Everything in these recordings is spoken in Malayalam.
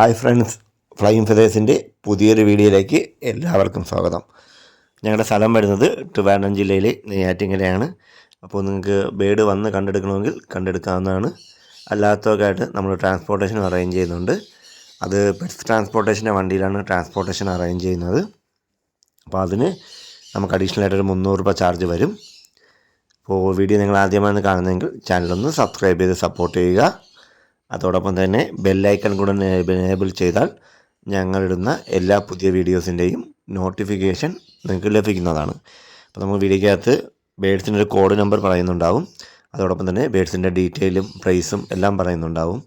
ഹായ് ഫ്രണ്ട്സ് ഫ്ലൈയിങ് ഫെതേഴ്സിന്റെ പുതിയൊരു വീഡിയോയിലേക്ക് എല്ലാവർക്കും സ്വാഗതം. ഞങ്ങളുടെ സ്ഥലം വരുന്നത് ട്രിവാൻഡ്രം ജില്ലയിലെ നെയ്യാറ്റിങ്കരയാണ് അപ്പോൾ നിങ്ങൾക്ക് ബേഡ് വന്ന് കണ്ടെടുക്കണമെങ്കിൽ കണ്ടെടുക്കാവുന്നതാണ്. അല്ലാത്തവർക്കായിട്ട് നമ്മൾ ട്രാൻസ്പോർട്ടേഷൻ അറേഞ്ച് ചെയ്യുന്നുണ്ട്. അത് പെറ്റ്സ് ട്രാൻസ്പോർട്ടേഷന്റെ വണ്ടിയിലാണ് ട്രാൻസ്പോർട്ടേഷൻ അറേഞ്ച് ചെയ്യുന്നത്. അപ്പോൾ അതിന് നമുക്ക് അഡീഷണൽ ആയിട്ടൊരു മുന്നൂറ് രൂപ ചാർജ് വരും. അപ്പോൾ വീഡിയോ നിങ്ങൾ ആദ്യമായി കാണുന്നതെങ്കിൽ ചാനലൊന്ന് സബ്സ്ക്രൈബ് ചെയ്ത് സപ്പോർട്ട് ചെയ്യുക. അതോടൊപ്പം തന്നെ ബെല്ലൈക്കൺ കൂടെ എനേബിൾ ചെയ്താൽ ഞങ്ങളിടുന്ന എല്ലാ പുതിയ വീഡിയോസിന്റെയും നോട്ടിഫിക്കേഷൻ നിങ്ങൾക്ക് ലഭിക്കുന്നതാണ്. അപ്പോൾ നമുക്ക് വീഡിയോക്കകത്ത് ബേഡ്സിന്റെ ഒരു കോഡ് നമ്പർ പറയുന്നുണ്ടാവും. അതോടൊപ്പം തന്നെ ബേഡ്സിന്റെ ഡീറ്റെയിലും പ്രൈസും എല്ലാം പറയുന്നുണ്ടാവും.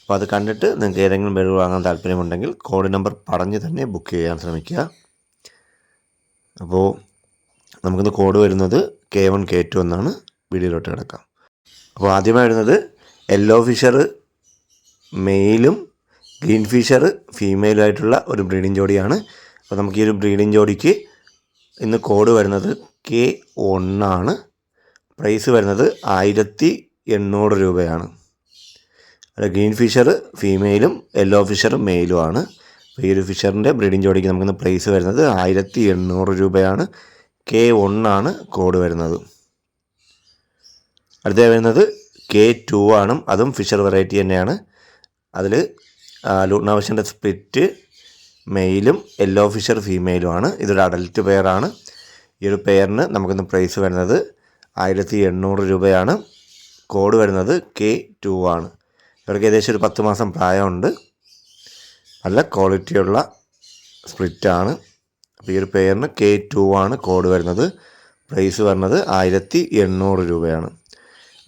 അപ്പോൾ അത് കണ്ടിട്ട് നിങ്ങൾക്ക് ഏതെങ്കിലും ബേഡ് വാങ്ങാൻ താല്പര്യമുണ്ടെങ്കിൽ കോഡ് നമ്പർ പറഞ്ഞ് തന്നെ ബുക്ക് ചെയ്യാൻ ശ്രമിക്കുക. അപ്പോൾ നമുക്കിന്ന് കോഡ് വരുന്നത് കെ വൺ കെ ടു എന്നാണ്. വീഡിയോയിലോട്ട് കിടക്കാം. അപ്പോൾ ആദ്യമായിരുന്നത് യെല്ലോ ഫിഷർ മെയിലും ഗ്രീൻ ഫിഷർ ഫീമെയിലായിട്ടുള്ള ഒരു ബ്രീഡിംഗ് ജോഡിയാണ്. അപ്പോൾ നമുക്ക് ഈ ഒരു ബ്രീഡിംഗ് ജോഡിക്ക് ഇന്ന് കോഡ് വരുന്നത് കെ ഒന്നാണ്. പ്രൈസ് വരുന്നത് ആയിരത്തി എണ്ണൂറ് രൂപയാണ്. ഗ്രീൻ ഫിഷർ ഫീമെയിലും യെല്ലോ ഫിഷർ മെയിലുമാണ്. അപ്പോൾ ഈ ഒരു ഫിഷറിന്റെ ബ്രീഡിംഗ് ജോഡിക്ക് നമുക്കിന്ന് പ്രൈസ് വരുന്നത് ആയിരത്തി എണ്ണൂറ് രൂപയാണ്. കെ ഒന്നാണ് കോഡ് വരുന്നത്. അടുത്ത വരുന്നത് കെ ടു ആണ് അതും ഫിഷർ വെറൈറ്റി തന്നെയാണ്. അതിൽ ലൂണാവശ്യന്റെ സ്പ്ലിറ്റ് മെയിലും യെല്ലോ ഫിഷർ ഫീമെയിലുമാണ്. ഇതൊരു അഡൽറ്റ് പെയറാണ്. ഈ ഒരു പെയറിന് നമുക്കിന്ന് പ്രൈസ് വരുന്നത് ആയിരത്തി എണ്ണൂറ് രൂപയാണ്. കോഡ് വരുന്നത് കെ ടു ആണ്. ഇവർക്ക് ഏകദേശം ഒരു പത്ത് മാസം പ്രായമുണ്ട്. നല്ല ക്വാളിറ്റിയുള്ള സ്പ്ലിറ്റാണ്. അപ്പോൾ ഈ ഒരു പെയറിന് കെ ടു ആണ് കോഡ് വരുന്നത്. പ്രൈസ് വരുന്നത് ആയിരത്തി എണ്ണൂറ് രൂപയാണ്.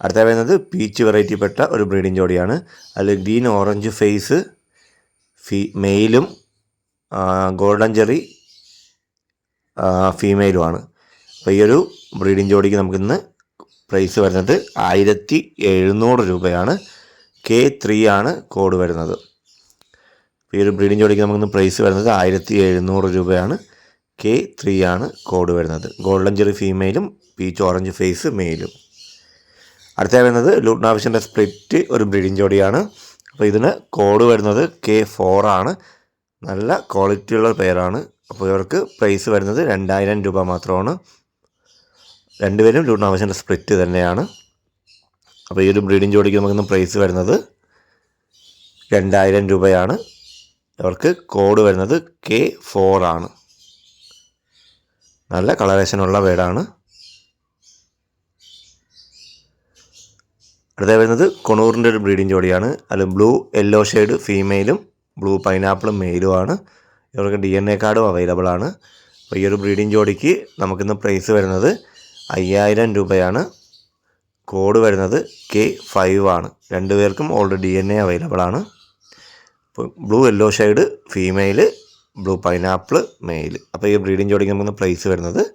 അടുത്ത വരുന്നത് പീച്ച് വെറൈറ്റി പെട്ട ഒരു ബ്രീഡിംഗ് ജോഡിയാണ്. അതിൽ ഗ്രീൻ ഓറഞ്ച് ഫേസ് ഫീ മെയിലും ഗോൾഡൻ ചെറി ഫീമെയിലുമാണ് അപ്പോൾ ഈ ഒരു ബ്രീഡിംഗ് ജോഡിക്ക് നമുക്കിന്ന് പ്രൈസ് വരുന്നത് ആയിരത്തി എഴുന്നൂറ് രൂപയാണ്. കെ ത്രീ ആണ് കോഡ് വരുന്നത്. ഈ ഒരു ബ്രീഡിംഗ് ജോഡിക്ക് നമുക്കിന്ന് പ്രൈസ് വരുന്നത് ആയിരത്തി എഴുന്നൂറ് രൂപയാണ്. കെ ത്രീ ആണ് കോഡ് വരുന്നത്. ഗോൾഡൻ ചെറി ഫീമെയിലും പീച്ച് ഓറഞ്ച് ഫേസ് മെയിലും അടുത്ത വരുന്നത് ലൂട്ട്നാവിഷന്റെ സ്പ്ലിറ്റ് ഒരു ബ്രീഡിംഗ് ജോഡിയാണ്. അപ്പോൾ ഇതിന് കോഡ് വരുന്നത് കെ ഫോർ ആണ്. നല്ല ക്വാളിറ്റിയുള്ള പേരാണ്. അപ്പോൾ ഇവർക്ക് പ്രൈസ് വരുന്നത് രണ്ടായിരം രൂപ മാത്രമാണ്. രണ്ടുപേരും ലൂട്ട്നാവിഷന്റെ സ്പ്ലിറ്റ് തന്നെയാണ്. അപ്പോൾ ഈ ഒരു ബ്രീഡിംഗ് ജോഡിക്ക് നമുക്ക് പ്രൈസ് വരുന്നത് രണ്ടായിരം രൂപയാണ്. ഇവർക്ക് കോഡ് വരുന്നത് കെ ഫോർ ആണ്. നല്ല കളറേഷനുള്ള ബേഡാണ് അടുത്ത വരുന്നത് കൊണൂറിന്റെ ഒരു ബ്രീഡിംഗ് ജോഡിയാണ്. അതിൽ ബ്ലൂ യെല്ലോ ഷെയ്ഡ് ഫീമെയിലും ബ്ലൂ പൈനാപ്പിളും മെയിലുമാണ്. ഇവർക്ക് ഡി എൻ എ കാർഡും അവൈലബിൾ ആണ്. അപ്പോൾ ഈ ഒരു ബ്രീഡിംഗ് ജോഡിക്ക് നമുക്കിന്ന് പ്രൈസ് വരുന്നത് അയ്യായിരം രൂപയാണ്. കോഡ് വരുന്നത് കെ ഫൈവ് ആണ്. രണ്ടുപേർക്കും already D N A available ആണ്. Blue yellow shade female blue pineapple male. അപ്പോൾ ഈ ബ്രീഡിംഗ് ജോഡിക്ക് നമുക്ക് പ്രൈസ് വരുന്നത്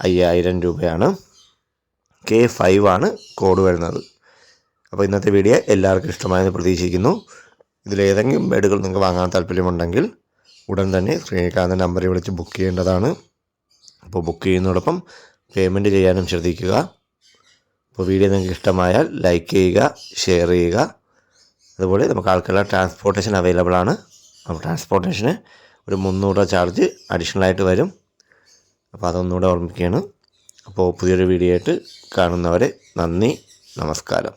അയ്യായിരം രൂപയാണ്. കെ ഫൈവ് ആണ് കോഡ് വരുന്നത്. അപ്പോൾ ഇന്നത്തെ വീഡിയോ എല്ലാവർക്കും ഇഷ്ടമായെന്ന് പ്രതീക്ഷിക്കുന്നു. ഇതിലേതെങ്കിലും ബെഡുകൾ നിങ്ങൾക്ക് വാങ്ങാൻ താല്പര്യമുണ്ടെങ്കിൽ ഉടൻ തന്നെ ശ്രീകാന്ത നമ്പറിൽ വിളിച്ച് ബുക്ക് ചെയ്യേണ്ടതാണ്. അപ്പോൾ ബുക്ക് ചെയ്യുന്നതോടൊപ്പം പേയ്മെന്റ് ചെയ്യാനും ശ്രദ്ധിക്കുക. അപ്പോൾ വീഡിയോ നിങ്ങൾക്ക് ഇഷ്ടമായാൽ ലൈക്ക് ചെയ്യുക ഷെയർ ചെയ്യുക. അതുപോലെ നമുക്ക് ആൾക്കെല്ലാം ട്രാൻസ്പോർട്ടേഷൻ അവൈലബിൾ ആണ്. അപ്പോൾ ട്രാൻസ്പോർട്ടേഷന് ഒരു മുന്നൂറ് രൂപ ചാർജ് ആയിട്ട് വരും. അപ്പോൾ അതൊന്നുകൂടെ ഓർമ്മിക്കുകയാണ്. അപ്പോൾ പുതിയൊരു വീഡിയോ ആയിട്ട് കാണുന്നവരെ നന്ദി നമസ്കാരം.